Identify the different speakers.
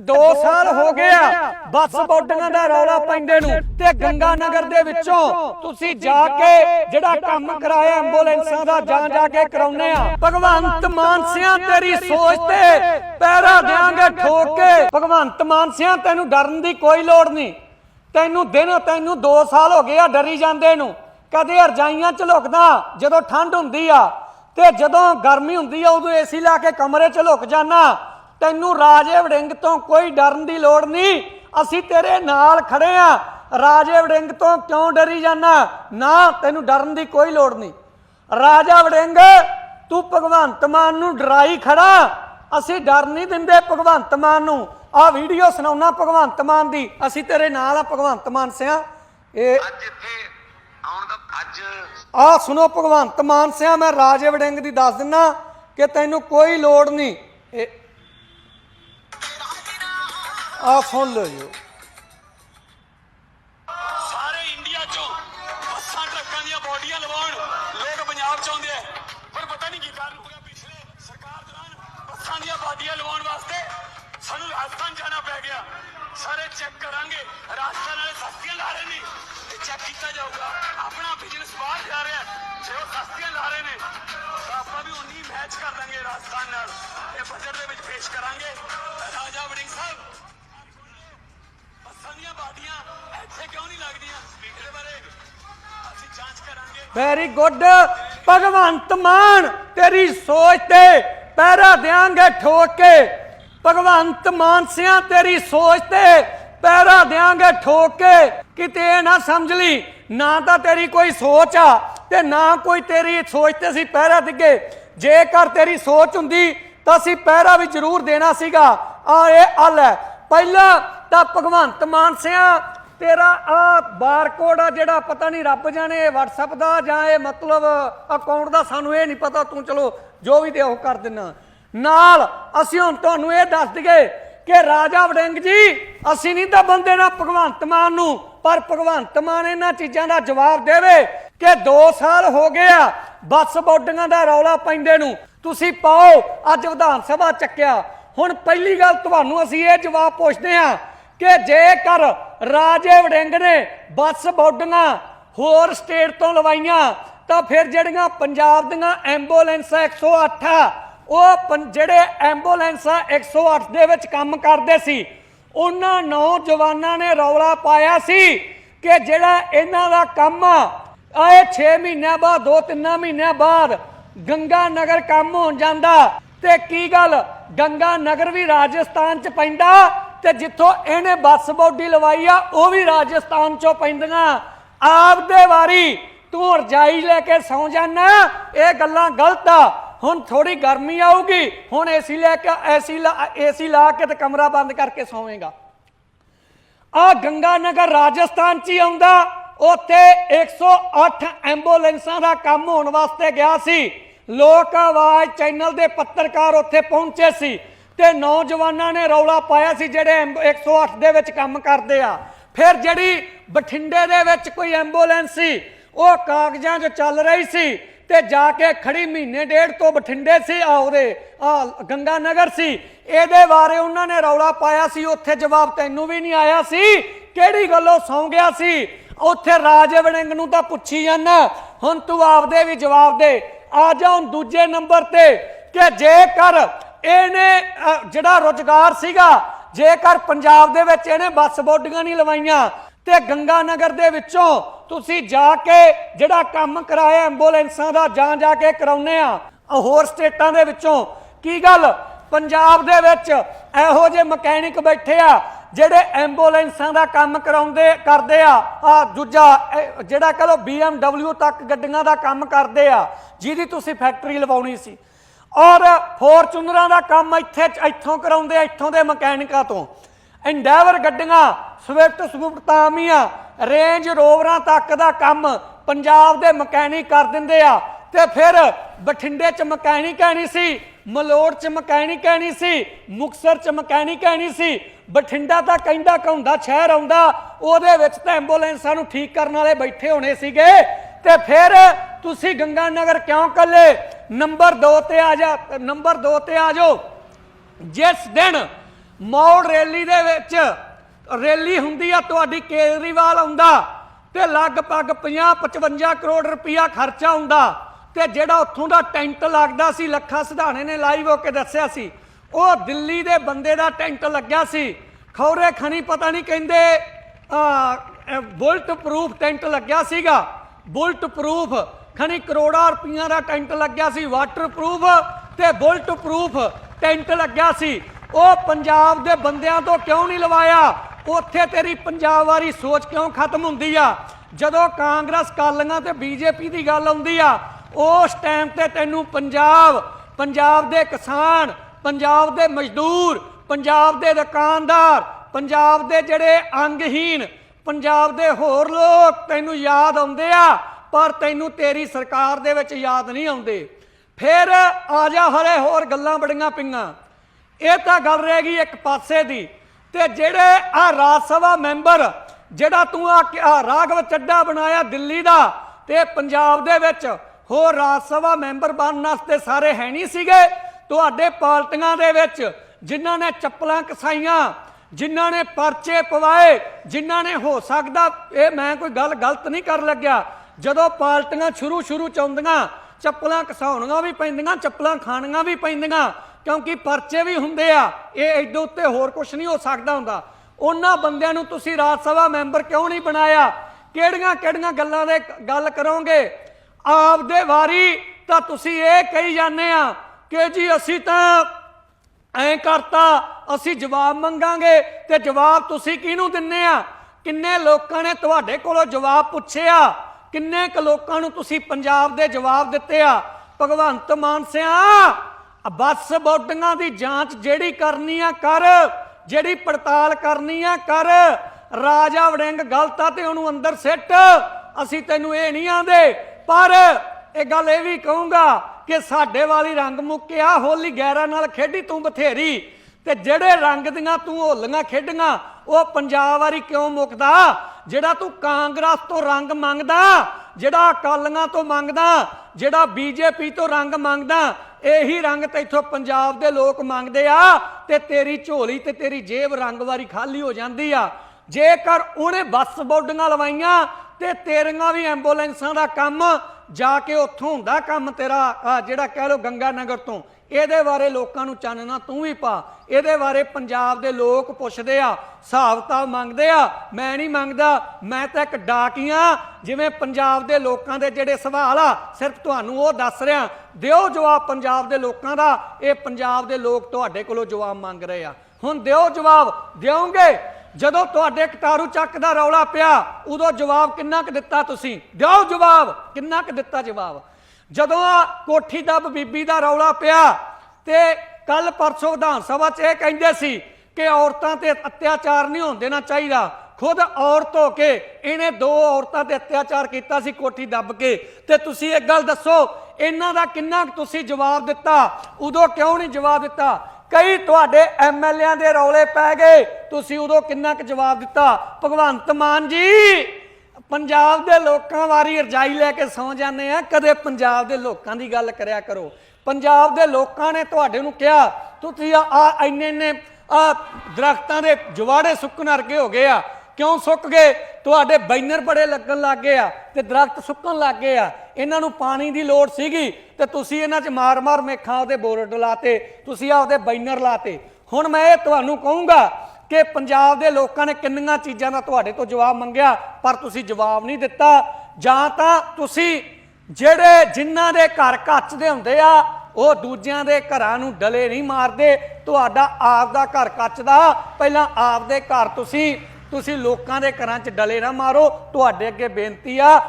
Speaker 1: 2 ਸਾਲ ਹੋ ਗਏ ਆ ਬੱਸ ਬੋਡੀਆਂ ਦਾ ਰੌਲਾ ਪੈਂਦੇ ਨੂੰ ਤੇ ਗੰਗਾ ਨਗਰ ਦੇ ਵਿੱਚੋਂ ਤੁਸੀਂ ਜਾ ਕੇ ਜਿਹੜਾ ਕੰਮ ਕਰਾਇਆ ਐਂਬੂਲੈਂਸਾਂ ਦਾ ਜਾਂ ਜਾ ਕੇ ਕਰਾਉਨੇ ਆ। ਭਗਵੰਤ ਮਾਨਸਿਆਂ ਤੇਰੀ ਸੋਚ ਤੇ ਪੈਰਾ ਦੇਾਂਗੇ ਠੋਕ ਕੇ ਭਗਵੰਤ ਮਾਨਸਿਆਂ ਤੈਨੂੰ ਡਰਨ ਦੀ ਕੋਈ ਲੋੜ ਨਹੀਂ। ਤੈਨੂੰ ਦਿਨ ਤੈਨੂੰ 2 ਸਾਲ ਹੋ ਗਏ ਆ ਡਰੀ ਜਾਂਦੇ ਨੂੰ। ਕਦੇ ਰਜਾਈਆਂ ਚ ਲੁਕਦਾ ਜਦੋਂ ਠੰਡ ਹੁੰਦੀ ਆ ਤੇ ਜਦੋਂ ਗਰਮੀ ਹੁੰਦੀ ਆ ਉਦੋਂ ਏਸੀ ਲਾ ਕੇ ਕਮਰੇ ਚ ਲੁਕ ਜਾਣਾ ਤੈਨੂੰ ਰਾਜੇ ਵੜਿੰਗ ਤੋਂ ਕੋਈ ਡਰਨ ਦੀ ਲੋੜ ਨਹੀਂ। ਅਸੀਂ ਤੇਰੇ ਨਾਲ ਖੜੇ ਆ। ਰਾਜੇ ਵੜਿੰਗ ਤੋਂ ਕਿਉਂ ਡਰੀ ਜਾਣਾ ਨਾ ਤੈਨੂੰ ਡਰਨ ਦੀ ਕੋਈ ਲੋੜ ਨਹੀਂ। ਰਾਜਾ ਵੜਿੰਗ ਤੂੰ ਭਗਵੰਤ ਮਾਨ ਨੂੰ ਡਰਾਈ ਖੜਾ। ਅਸੀਂ ਡਰ ਨਹੀਂ ਦਿੰਦੇ ਭਗਵੰਤ ਮਾਨ ਨੂੰ। ਆ ਵੀਡੀਓ ਸੁਣਾਉਣਾ ਭਗਵੰਤ ਮਾਨ ਦੀ। ਅਸੀਂ ਤੇਰੇ ਨਾਲ ਆ ਭਗਵੰਤ ਮਾਨ ਸਿਆ। ਇਹ
Speaker 2: ਅੱਜ ਇੱਥੇ ਆਉਣ ਦਾ ਅੱਜ
Speaker 1: ਆ ਸੁਣੋ ਭਗਵੰਤ ਮਾਨ ਸਿਆ ਮੈਂ ਰਾਜੇ ਵੜਿੰਗ ਦੀ ਦੱਸ ਦਿੰਨਾ ਕਿ ਤੈਨੂੰ ਕੋਈ ਲੋੜ ਨਹੀਂ। ਇਹ ਆ ਸੁਣ ਲਓ ਜੀ।
Speaker 3: ਸਾਰੇ ਇੰਡੀਆ ਚੋਂ ਬੱਸਾਂ ਟਰੱਕਾਂ ਦੀਆਂ ਬੋਡੀਆਂ ਲਵਾਉਣ, ਲੋਕ ਪੰਜਾਬ ਚ ਆਉਂਦੇ ਆ। ਪਰ ਪਤਾ ਨਹੀਂ ਕੀ ਕਾਰਨ ਹੋ ਪਿਛਲੇ ਸਰਕਾਰ ਦੌਰਾਨ ਬੱਸਾਂ ਦੀਆਂ ਬਾਡੀਆਂ ਲਵਾਉਣ ਵਾਸਤੇ ਸਾਨੂੰ ਰਾਜਸਥਾਨ ਜਾਣਾ ਪੈ ਗਿਆ। ਸਾਰੇ ਚੈੱਕ ਕਰਾਂਗੇ, ਰਾਜਸਥਾਨ ਵਾਲੇ ਸਸਤੀਆਂ ਲਾ ਰਹੇ ਨੇ ਤੇ ਚੈੱਕ ਕੀਤਾ ਜਾਊਗਾ। ਆਪਣਾ ਬਿਜ਼ਨਸ ਬਾਹਰ ਜਾ ਰਿਹਾ ਜੇ ਉਹ ਸਸਤੀਆਂ ਲਾ ਰਹੇ ਨੇ। ਤਾਂ ਆਪਾਂ ਵੀ ਉਨੀ ਮੈਚ ਕਰ ਦਾਂਗੇ ਰਾਜਸਥਾਨ ਨਾਲ। ਇਹ ਬਜਟ ਦੇ ਵਿੱਚ ਪੇਸ਼ ਕਰਾਂਗੇ। ਦੀਆਂ ਬਾਡੀਆਂ ਇੱਥੇ ਕਿਉਂ ਨਹੀਂ ਲੱਗਦੀਆਂ? ਇਹਦੇ ਬਾਰੇ ਅਸੀਂ ਜਾਂਚ ਕਰਾਂਗੇ।
Speaker 1: ਵੈਰੀ ਗੁੱਡ ਭਗਵੰਤ ਮਾਨ, ਤੇਰੀ ਸੋਚ ਤੇ ਪੈਰਾ ਦੇਾਂਗੇ ਠੋਕ। ਕੇ ਭਗਵੰਤ ਮਾਨ ਸਿਆ, ਤੇਰੀ ਸੋਚ ਤੇ ਪੈਰਾ ਦੇਾਂਗੇ ਠੋਕ। ਕੇ ਕਿਤੇ ਨਾ ਸਮਝ ਲਈ, ਨਾ ਤਾਂ ਤੇਰੀ ਕੋਈ ਸੋਚ ਆ ਤੇ ਨਾ ਕੋਈ ਤੇਰੀ ਸੋਚ ਤੇ ਅਸੀਂ ਪਹਿਰਾ ਦਿੱਗੇ। ਜੇਕਰ ਤੇਰੀ ਸੋਚ ਹੁੰਦੀ ਤਾਂ ਅਸੀਂ ਪਹਿਰਾ ਵੀ ਜ਼ਰੂਰ ਦੇਣਾ ਸੀਗਾ। ਆ ਇਹ ਹੱਲ ਹੈ। ਪਹਿਲਾਂ ਤਾਂ ਭਗਵੰਤ ਮਾਨ ਸਿਆ, ਤੇਰਾ ਆ ਬਾਰਕੋਡ ਆ ਜਿਹੜਾ ਪਤਾ ਨਹੀਂ ਰੱਬ ਜਾਣੇ ਇਹ WhatsApp ਦਾ ਜਾਂ ਇਹ ਮਤਲਬ ਅਕਾਊਂਟ ਦਾ, ਸਾਨੂੰ ਇਹ ਨਹੀਂ ਪਤਾ, ਤੂੰ ਚਲੋ ਜੋ ਵੀ ਤੇ ਉਹ ਕਰ ਦਿੰਨਾ। ਨਾਲ ਅਸੀਂ ਹੁਣ ਤੁਹਾਨੂੰ ਇਹ ਦੱਸ ਦਈਏ ਕਿ ਰਾਜਾ ਵੜਿੰਗ ਜੀ, ਅਸੀਂ ਨਹੀਂ ਤਾਂ ਬੰਦੇ ਨਾ ਭਗਵੰਤ ਮਾਨ ਨੂੰ, ਪਰ ਭਗਵੰਤ ਮਾਨ ਇਹਨਾਂ ਚੀਜ਼ਾਂ ਦਾ ਜਵਾਬ ਦੇਵੇ ਕਿ 2 ਸਾਲ ਹੋ ਗਏ ਆ, ਬੱਸ ਬੋਡੀਆਂ ਦਾ ਰੌਲਾ ਪੈਂਦੇ ਨੂੰ। ਤੁਸੀਂ ਪਾਓ, ਅੱਜ ਵਿਧਾਨ ਸਭਾ ਚੱਕਿਆ। ਹੁਣ ਪਹਿਲੀ ਗੱਲ ਤੁਹਾਨੂੰ ਅਸੀਂ ਇਹ ਜਵਾਬ ਪੁੱਛਦੇ ਹਾਂ ਕਿ ਜੇਕਰ ਰਾਜੇ ਵੜਿੰਗ ਨੇ ਬੱਸ ਬੋਡੀਆਂ ਹੋਰ ਸਟੇਟ ਤੋਂ ਲਵਾਈਆਂ, ਤਾਂ ਫਿਰ ਜਿਹੜੀਆਂ ਪੰਜਾਬ ਦੀਆਂ ਐਂਬੂਲੈਂਸਾਂ 108 ਆ, ਉਹ ਪੰ- ਜਿਹੜੇ ਐਂਬੂਲੈਂਸਾਂ 108 ਦੇ ਵਿੱਚ ਕੰਮ ਕਰਦੇ ਸੀ, ਉਹਨਾਂ ਨੌਜਵਾਨਾਂ ਨੇ ਰੌਲਾ ਪਾਇਆ ਸੀ ਕਿ ਜਿਹੜਾ ਇਹਨਾਂ ਦਾ ਕੰਮ ਆ, ਆਏ 6 ਮਹੀਨਿਆਂ ਬਾਅਦ 2-3 ਮਹੀਨਿਆਂ ਬਾਅਦ ਗੰਗਾ ਨਗਰ ਕੰਮ ਹੋਣ ਜਾਂਦਾ ਤੇ ਕੀ ਗੱਲ? ਗੰਗਾ ਨਗਰ ਵੀ ਰਾਜਸਥਾਨ ਚ ਪੈਂਦਾ ਤੇ ਜਿੱਥੋਂ ਇਹਨੇ ਬੱਸ ਬੋਡੀ ਲਵਾਈ ਆ, ਉਹ ਵੀ ਰਾਜਸਥਾਨ ਚੋਂ ਪੈਂਦੀਆਂ। ਆਪਦੇ ਵਾਰੀ ਤੂੰ ਰਜਾਈ ਲੈ ਕੇ ਸੌ ਜਾਣਾ ਇਹ ਗੱਲਾਂ ਗਲਤ ਆ। ਹੁਣ ਥੋੜੀ ਗਰਮੀ ਆਊਗੀ, ਹੁਣ ਏਸੀ ਲੈ ਕੇ ਏਸੀ ਏਸੀ ਲਾ ਕੇ ਤੇ ਕਮਰਾ ਬੰਦ ਕਰਕੇ ਸੌਵੇਂਗਾ। ਆ ਗੰਗਾ ਨਗਰ ਰਾਜਸਥਾਨ ਚ ਹੀ ਆਉਂਦਾ, ਉੱਥੇ 108 ਐਂਬੂਲੈਂਸਾਂ ਦਾ ਕੰਮ ਹੋਣ ਵਾਸਤੇ ਗਿਆ ਸੀ। ਲੋਕ ਆਵਾਜ਼ ਚੈਨਲ ਦੇ ਪੱਤਰਕਾਰ ਉੱਥੇ ਪਹੁੰਚੇ ਸੀ। ਤੇ ਨੌਜਵਾਨਾਂ ਨੇ ਰੌਲਾ ਪਾਇਆ ਸੀ ਜਿਹੜੇ ਐਂਬ- 108 ਦੇ ਵਿੱਚ ਕੰਮ ਕਰਦੇ ਆ। ਫਿਰ ਜਿਹੜੀ ਬਠਿੰਡੇ ਦੇ ਵਿੱਚ ਕੋਈ ਐਂਬੂਲੈਂਸ ਸੀ, ਉਹ ਕਾਗਜ਼ਾਂ 'ਚ ਚੱਲ ਰਹੀ ਸੀ ਤੇ ਜਾ ਕੇ ਖੜੀ ਮਹੀਨੇ ਡੇਢ ਤੋਂ ਬਠਿੰਡੇ ਸੀ, ਆ ਉਹਦੇ ਆ ਗੰਗਾ ਨਗਰ ਸੀ। ਇਹਦੇ ਬਾਰੇ ਉਹਨਾਂ ਨੇ ਰੌਲਾ ਪਾਇਆ ਸੀ। ਉੱਥੇ ਜਵਾਬ ਤੈਨੂੰ ਵੀ ਨਹੀਂ ਆਇਆ ਸੀ। ਕਿਹੜੀ ਗੱਲੋਂ ਸੌਂ ਗਿਆ ਸੀ? ਉੱਥੇ ਰਾਜੇ ਵੜਿੰਗ ਨੂੰ ਤਾਂ ਪੁੱਛੀ ਜਾਂਦਾ ਹੁਣ ਤੂੰ ਆਪਦੇ ਵੀ ਜਵਾਬ ਦੇ। ਆ ਜਾ ਹੁਣ ਦੂਜੇ ਨੰਬਰ ਤੇ ਕਿ ਜੇਕਰ ਇਹਨੇ ਜਿਹੜਾ ਰੋਜ਼ਗਾਰ ਸੀਗਾ, ਜੇਕਰ ਪੰਜਾਬ ਦੇ ਵਿੱਚ ਇਹਨੇ ਬੱਸ ਬੋਡੀਆਂ ਨਹੀਂ ਲਵਾਈਆਂ, ਤੇ ਗੰਗਾ ਨਗਰ ਦੇ ਵਿੱਚੋਂ ਤੁਸੀਂ ਜਾ ਕੇ ਜਿਹੜਾ ਕੰਮ ਕਰਾਇਆ, ਐਂਬੂਲੈਂਸਾਂ ਦਾ, ਜਾਂ ਜਾ ਕੇ ਕਰਾਉਨੇ ਆ ਹੋਰ ਸਟੇਟਾਂ ਦੇ ਵਿੱਚੋਂ, ਕੀ ਗੱਲ? ਪੰਜਾਬ ਦੇ ਵਿੱਚ ਇਹੋ ਜਿਹੇ ਮਕੈਨਿਕ ਬੈਠੇ ਆ, ਜਿਹੜੇ ਐਂਬੂਲੈਂਸਾਂ ਦਾ ਕੰਮ ਕਰਾਉਂਦੇ, ਕਰਦੇ ਆ ਆ ਦੂਜਾ, ਇਹ, ਜਿਹੜਾ ਕਹ ਲੋ BMW ਤੱਕ ਗੱਡੀਆਂ ਦਾ ਕੰਮ ਕਰਦੇ ਆ, ਜਿਹਦੀ ਤੁਸੀਂ ਫੈਕਟਰੀ ਲਵਾਉਣੀ ਸੀ। ਔਰ ਫੋਰਚੂਨਰਾਂ ਦਾ ਕੰਮ ਇੱਥੇ ਇੱਥੋਂ ਕਰਾਉਂਦੇ ਆ, ਇੱਥੋਂ ਦੇ ਮਕੈਨਿਕਾਂ ਤੋਂ। ਐਂਡੈਵਰ ਗੱਡੀਆਂ ਸਵਿਫਟ ਸਵਿਫਟ ਤਾਮੀਆਂ ਰੇਂਜ ਰੋਵਰਾਂ ਤੱਕ ਦਾ ਕੰਮ ਪੰਜਾਬ ਦੇ ਮਕੈਨਿਕ ਕਰ ਦਿੰਦੇ ਆ। ਤੇ ਫਿਰ ਬਠਿੰਡੇ ਚ ਮਕੈਨਿਕ ਹੈ ਨਹੀਂ ਸੀ ਮਲੋੜ ਚ ਮਕੈਨਿਕ ਹੈ ਨਹੀਂ ਸੀ, ਮੁਕਸਰ ਚ ਮਕੈਨਿਕ ਹੈ ਨਹੀਂ ਸੀ, ਬਠਿੰਡਾ ਤਾਂ ਕਹਿੰਦਾ ਕਹੁੰਦਾ ਸ਼ਹਿਰ ਆਉਂਦਾ, ਉਹਦੇ ਵਿੱਚ ਤਾਂ ਐਂਬੂਲੈਂਸਾਂ ਨੂੰ ਠੀਕ ਕਰਨ ਵਾਲੇ ਬੈਠੇ ਹੋਣੇ ਸੀਗੇ। ਤੇ ਫਿਰ ਤੁਸੀਂ ਗੰਗਾ ਨਗਰ ਕਿਉਂ ਕੱਲੇ? ਨੰਬਰ 2 ਤੇ ਆ ਜਾ, ਨੰਬਰ 2 ਤੇ ਆ ਜਾਓ। ਜਿਸ ਦਿਨ ਮੌੜ ਰੈਲੀ ਦੇ ਵਿੱਚ ਰੈਲੀ ਹੁੰਦੀ ਆ, ਤੁਹਾਡੀ ਕੇਜਰੀਵਾਲ ਆਉਂਦਾ ਤੇ ਲਗਭਗ 50 55 ਕਰੋੜ ਰੁਪਇਆ ਖਰਚਾ ਹੁੰਦਾ ਤੇ ਜਿਹੜਾ ਉੱਥੋਂ ਦਾ ਟੈਂਟ ਲੱਗਦਾ ਸੀ, ਲੱਖਾ ਸਿਧਾਣੇ ਨੇ ਲਾਈਵ ਹੋ ਕੇ ਦੱਸਿਆ ਸੀ, ਉਹ ਦਿੱਲੀ ਦੇ ਬੰਦੇ ਦਾ ਟੈਂਟ ਲੱਗਿਆ ਸੀ। ਖੌਰੇ ਖਣੀ ਪਤਾ ਨਹੀਂ ਕਹਿੰਦੇ ਬੁਲਟ ਪ੍ਰੂਫ ਟੈਂਟ ਲੱਗਿਆ ਸੀਗਾ। ਬੁਲਟ ਪ੍ਰੂਫ ਖਣੀ ਕਰੋੜਾਂ ਰੁਪਈਆਂ ਦਾ ਟੈਂਟ ਲੱਗਿਆ ਸੀ ਵਾਟਰ ਪ੍ਰੂਫ ਤੇ ਬੁਲਟ ਪ੍ਰੂਫ ਟੈਂਟ ਲੱਗਿਆ ਸੀ। ਉਹ ਪੰਜਾਬ ਦੇ ਬੰਦਿਆਂ ਤੋਂ ਕਿਉਂ ਨਹੀਂ ਲਵਾਇਆ? ਉੱਥੇ ਤੇਰੀ ਪੰਜਾਬ ਵਾਲੀ ਸੋਚ ਕਿਉਂ ਖਤਮ ਹੁੰਦੀ ਆ? ਜਦੋਂ ਕਾਂਗਰਸ ਕਾਲੀਆਂ ਤੇ ਬੀਜੇਪੀ ਦੀ ਗੱਲ ਆਉਂਦੀ ਆ, ਉਸ ਟਾਈਮ ਤੇ ਤੈਨੂੰ ਪੰਜਾਬ ਪੰਜਾਬ ਦੇ ਕਿਸਾਨ, ਪੰਜਾਬ ਦੇ ਮਜ਼ਦੂਰ, ਪੰਜਾਬ ਦੇ ਦੁਕਾਨਦਾਰ, ਪੰਜਾਬ ਦੇ ਜਿਹੜੇ ਅੰਗਹੀਨ ਪੰਜਾਬ ਦੇ ਹੋਰ ਲੋਕ ਤੈਨੂੰ ਯਾਦ ਆਉਂਦੇ ਆ? ਪਰ ਤੈਨੂੰ ਤੇਰੀ ਸਰਕਾਰ ਦੇ ਵਿੱਚ ਯਾਦ ਨਹੀਂ ਆਉਂਦੇ। ਫਿਰ ਆ ਜਾ ਹਰੇ ਹੋਰ ਗੱਲਾਂ ਬੜੀਆਂ ਪਈਆਂ। ਇਹ ਤਾਂ ਗੱਲ ਰਹਿ ਗਈ ਇੱਕ ਪਾਸੇ ਦੀ। ਤੇ ਜਿਹੜੇ ਆ ਰਾਜ ਸਭਾ ਮੈਂਬਰ, ਜਿਹੜਾ ਤੂੰ ਆ ਆ ਰਾਘਵ ਚੱਡਾ ਬਣਾਇਆ ਦਿੱਲੀ ਦਾ, ਤੇ ਪੰਜਾਬ ਦੇ ਵਿੱਚ ਹੋਰ ਰਾਜ ਸਭਾ ਮੈਂਬਰ ਬਣਨ ਵਾਸਤੇ ਸਾਰੇ ਹੈ ਨਹੀਂ ਸੀਗੇ, ਤੁਹਾਡੇ ਪਾਰਟੀਆਂ ਦੇ ਵਿੱਚ ਜਿਨ੍ਹਾਂ ਨੇ ਚੱਪਲਾਂ ਕਸਾਈਆਂ, ਜਿਨ੍ਹਾਂ ਨੇ ਪਰਚੇ ਪਵਾਏ, ਜਿਨ੍ਹਾਂ ਨੇ ਹੋ ਸਕਦਾ, ਇਹ ਮੈਂ ਕੋਈ ਗੱਲ ਗਲਤ ਨਹੀਂ ਕਰ ਲੱਗਿਆ। ਜਦੋਂ ਪਾਰਟੀਆਂ ਸ਼ੁਰੂ ਸ਼ੁਰੂ ਚ ਆਉਂਦੀਆਂ, ਚੱਪਲਾਂ ਕਸਾਉਣੀਆਂ ਵੀ ਪੈਂਦੀਆਂ, ਚੱਪਲਾਂ ਖਾਣੀਆਂ ਵੀ ਪੈਂਦੀਆਂ, ਕਿਉਂਕਿ ਪਰਚੇ ਵੀ ਹੁੰਦੇ ਆ, ਇਹ ਐਡੇ ਉੱਤੇ ਹੋਰ ਕੁਝ ਨਹੀਂ ਹੋ ਸਕਦਾ ਹੁੰਦਾ। ਉਹਨਾਂ ਬੰਦਿਆਂ ਨੂੰ ਤੁਸੀਂ ਰਾਜ ਸਭਾ ਮੈਂਬਰ ਕਿਉਂ ਨਹੀਂ ਬਣਾਇਆ? ਕਿਹੜੀਆਂ ਕਿਹੜੀਆਂ ਗੱਲਾਂ ਦੇ ਗੱਲ ਕਰੋਗੇ? ਆਪਦੇ ਵਾਰੀ ਤਾਂ ਤੁਸੀਂ ਇਹ ਕਹੀ ਜਾਂਦੇ ਆ ਕਿ ਜੀ ਅਸੀਂ ਤਾਂ ਐਂ ਕਰਤਾ, ਅਸੀਂ ਜਵਾਬ ਮੰਗਾਂਗੇ ਤੇ ਜਵਾਬ ਤੁਸੀਂ ਕਿਹਨੂੰ ਦਿੰਨੇ ਆ? ਕਿੰਨੇ ਲੋਕਾਂ ਨੇ ਤੁਹਾਡੇ ਕੋਲੋਂ ਜਵਾਬ ਪੁੱਛਿਆ? ਕਿੰਨੇ ਕੁ ਲੋਕਾਂ ਨੂੰ ਤੁਸੀਂ ਪੰਜਾਬ ਦੇ ਜਵਾਬ ਦਿੱਤੇ ਆ? ਭਗਵੰਤ ਮਾਨ ਸਿਆ ਬੱਸ ਬੋਰਡਿੰਗਾਂ ਦੀ ਜਾਂਚ ਜਿਹੜੀ ਕਰਨੀ ਆ ਕਰ, ਜਿਹੜੀ ਪੜਤਾਲ ਕਰਨੀ ਆ ਕਰ। ਰਾਜਾ ਵੜਿੰਗ ਗਲਤ ਆ ਤੇ ਉਹਨੂੰ ਅੰਦਰ ਸਿੱਟ। ਅਸੀਂ ਤੈਨੂੰ ਇਹ ਨਹੀਂ ਆਂਦੇ, ਪਰ ਇਹ ਗੱਲ ਇਹ ਵੀ ਕਹੂੰਗਾ ਕਿ ਸਾਡੇ ਵਾਲੀ ਰੰਗ ਮੁੱਕਿਆ, ਹੋਲੀ ਗੈਰਾਂ ਨਾਲ ਖੇਡੀ ਤੂੰ ਬਥੇਰੀ। ਤੇ ਜਿਹੜੇ ਰੰਗ ਦੀਆਂ ਤੂੰ ਹੋਲੀਆਂ ਖੇਡੀਆਂ ਉਹ ਪੰਜਾਬ ਵਾਰੀ ਕਿਉਂ ਮੁੱਕਦਾ? ਜਿਹੜਾ ਤੂੰ ਕਾਂਗਰਸ ਤੋਂ ਰੰਗ ਮੰਗਦਾ, ਜਿਹੜਾ ਅਕਾਲੀਆਂ ਤੋਂ ਮੰਗਦਾ, ਜਿਹੜਾ ਬੀਜੇਪੀ ਤੋਂ ਰੰਗ ਮੰਗਦਾ, ਇਹੀ ਰੰਗ ਤੇ ਇਥੋਂ ਪੰਜਾਬ ਦੇ ਲੋਕ ਮੰਗਦੇ ਆ ਤੇ ਤੇਰੀ ਝੋਲੀ ਤੇ ਤੇਰੀ ਜੇਬ ਰੰਗ ਵਾਰੀ ਖਾਲੀ ਹੋ ਜਾਂਦੀ ਆ। ਜੇਕਰ ਉਹਨੇ ਬੱਸ ਬੋਰਡਿੰਗਾਂ ਲਵਾਈਆਂ ਤੇ ਤੇਰੀਆਂ ਵੀ ਐਂਬੂਲੈਂਸਾਂ ਦਾ ਕੰਮ ਜਾ ਕੇ ਉੱਥੋਂ ਹੁੰਦਾ ਕੰਮ ਤੇਰਾ ਜਿਹੜਾ ਕਹਿ ਲੋ ਗੰਗਾ ਨਗਰ ਤੋਂ। ਇਹਦੇ ਬਾਰੇ ਲੋਕਾਂ ਨੂੰ ਚਾਨਣਾ ਤੂੰ ਵੀ ਪਾ। ਇਹਦੇ ਬਾਰੇ ਪੰਜਾਬ ਦੇ ਲੋਕ ਪੁੱਛਦੇ ਆ, ਹਿਸਾਬ ਤਾਂ ਮੰਗਦੇ ਆ। ਮੈਂ ਨਹੀਂ ਮੰਗਦਾ, ਮੈਂ ਤਾਂ ਇੱਕ ਡਾਕੀਆਂ। ਜਿਵੇਂ ਪੰਜਾਬ ਦੇ ਲੋਕਾਂ ਦੇ ਜਿਹੜੇ ਸਵਾਲ ਆ, ਸਿਰਫ ਤੁਹਾਨੂੰ ਉਹ ਦੱਸ ਰਿਹਾ। ਦਿਓ ਜਵਾਬ ਪੰਜਾਬ ਦੇ ਲੋਕਾਂ ਦਾ। ਇਹ ਪੰਜਾਬ ਦੇ ਲੋਕ ਤੁਹਾਡੇ ਕੋਲੋਂ ਜਵਾਬ ਮੰਗ ਰਹੇ ਆ। ਹੁਣ ਦਿਓ ਜਵਾਬ, ਦਿਓਗੇ? ਜਦੋਂ ਤੁਹਾਡੇ ਕਟਾਰੂ ਚੱਕ ਦਾ ਰੌਲਾ ਪਿਆ, ਉਦੋਂ ਜਵਾਬ ਕਿੰਨਾ ਕੁ ਦਿੱਤਾ ਤੁਸੀਂ? ਦਿਓ ਜਵਾਬ, ਕਿੰਨਾ ਕੁ ਦਿੱਤਾ ਜਵਾਬ? ਜਦੋਂ ਆ ਕੋਠੀ ਦੱਬ ਬੀਬੀ ਦਾ ਰੌਲਾ ਪਿਆ, ਤੇ ਕੱਲ ਪਰਸੋਂ ਵਿਧਾਨ ਸਭਾ 'ਚ ਇਹ ਕਹਿੰਦੇ ਸੀ ਕਿ ਔਰਤਾਂ ਤੇ ਅਤਿਆਚਾਰ ਨਹੀਂ ਹੋਣ ਦੇਣਾ ਚਾਹੀਦਾ। ਖੁਦ ਔਰਤ ਹੋ ਕੇ ਇਹਨੇ ਦੋ ਔਰਤਾਂ ਤੇ ਅਤਿਆਚਾਰ ਕੀਤਾ ਸੀ ਕੋਠੀ ਦੱਬ ਕੇ। ਤੇ ਤੁਸੀਂ ਇੱਕ ਗੱਲ ਦੱਸੋ, ਇਹਨਾਂ ਦਾ ਕਿੰਨਾ ਕੁ ਤੁਸੀਂ ਜਵਾਬ ਦਿੱਤਾ? ਉਦੋਂ ਕਿਉਂ ਨਹੀਂ ਜਵਾਬ ਦਿੱਤਾ? ਕਈ ਤੁਹਾਡੇ ਐਮਐਲਏਆਂ ਦੇ ਰੌਲੇ ਪੈ ਗਏ। ਤੁਸੀਂ ਉਦੋਂ ਕਿੰਨਾ ਕੁ ਜਵਾਬ ਦਿੱਤਾ? ਭਗਵੰਤ ਮਾਨ ਜੀ, ਪੰਜਾਬ ਦੇ ਲੋਕਾਂ ਵਾਰੀ ਰਜਾਈ ਲੈ ਕੇ ਸੌ ਜਾਂਦੇ ਆ। ਕਦੇ ਪੰਜਾਬ ਦੇ ਲੋਕਾਂ ਦੀ ਗੱਲ ਕਰਿਆ ਕਰੋ। ਪੰਜਾਬ ਦੇ ਲੋਕਾਂ ਨੇ ਤੁਹਾਡੇ ਨੂੰ ਕਿਹਾ ਤੁਸੀਂ ਆ ਇੰਨੇ ਇੰਨੇ ਆ ਦਰਖਤਾਂ ਦੇ ਜਵਾੜੇ ਸੁੱਕਣ ਅਰਗੇ ਹੋ ਗਏ ਆ। ਕਿਉਂ ਸੁੱਕ ਗਏ? ਤੁਹਾਡੇ ਬੈਨਰ ਬੜੇ ਲੱਗਣ ਲੱਗ ਗਏ ਆ ਤੇ ਦਰਖਤ ਸੁੱਕਣ ਲੱਗ ਗਏ ਆ। ਇਹਨਾਂ ਨੂੰ ਪਾਣੀ ਦੀ ਲੋੜ ਸੀਗੀ ਤੇ ਤੁਸੀਂ ਇਹਨਾਂ 'ਚ ਮਾਰ-ਮਾਰ ਮੇਖਾਂ ਉਹਦੇ ਬੋਰਡ ਲਾਤੇ, ਤੁਸੀਂ ਆ ਉਹਦੇ ਬੈਨਰ ਲਾਤੇ। ਹੁਣ ਮੈਂ ਇਹ ਤੁਹਾਨੂੰ ਕਹੂੰਗਾ ਕਿ ਪੰਜਾਬ ਦੇ ਲੋਕਾਂ ਨੇ ਕਿੰਨੀਆਂ ਚੀਜ਼ਾਂ ਦਾ ਤੁਹਾਡੇ ਤੋਂ ਜਵਾਬ ਮੰਗਿਆ, ਪਰ ਤੁਸੀਂ ਜਵਾਬ ਨਹੀਂ ਦਿੱਤਾ। ਜਾਂ ਤਾਂ ਤੁਸੀਂ ਜਿਹੜੇ ਜਿਨ੍ਹਾਂ ਦੇ ਘਰ ਕੱਚਦੇ ਹੁੰਦੇ ਆ, ਉਹ ਦੂਜਿਆਂ ਦੇ ਘਰਾਂ ਨੂੰ ਡਲੇ ਨਹੀਂ ਮਾਰਦੇ। ਤੁਹਾਡਾ ਆਪ ਦਾ ਘਰ ਕੱਚਦਾ ਪਹਿਲਾਂ ਆਪ ਦੇ ਘਰ ਤੁਸੀਂ ਤੁਸੀਂ ਲੋਕਾਂ ਦੇ ਘਰਾਂ 'ਚ ਡਲੇ ਨਾ ਮਾਰੋ ਤੁਹਾਡੇ ਅੱਗੇ ਬੇਨਤੀ ਆ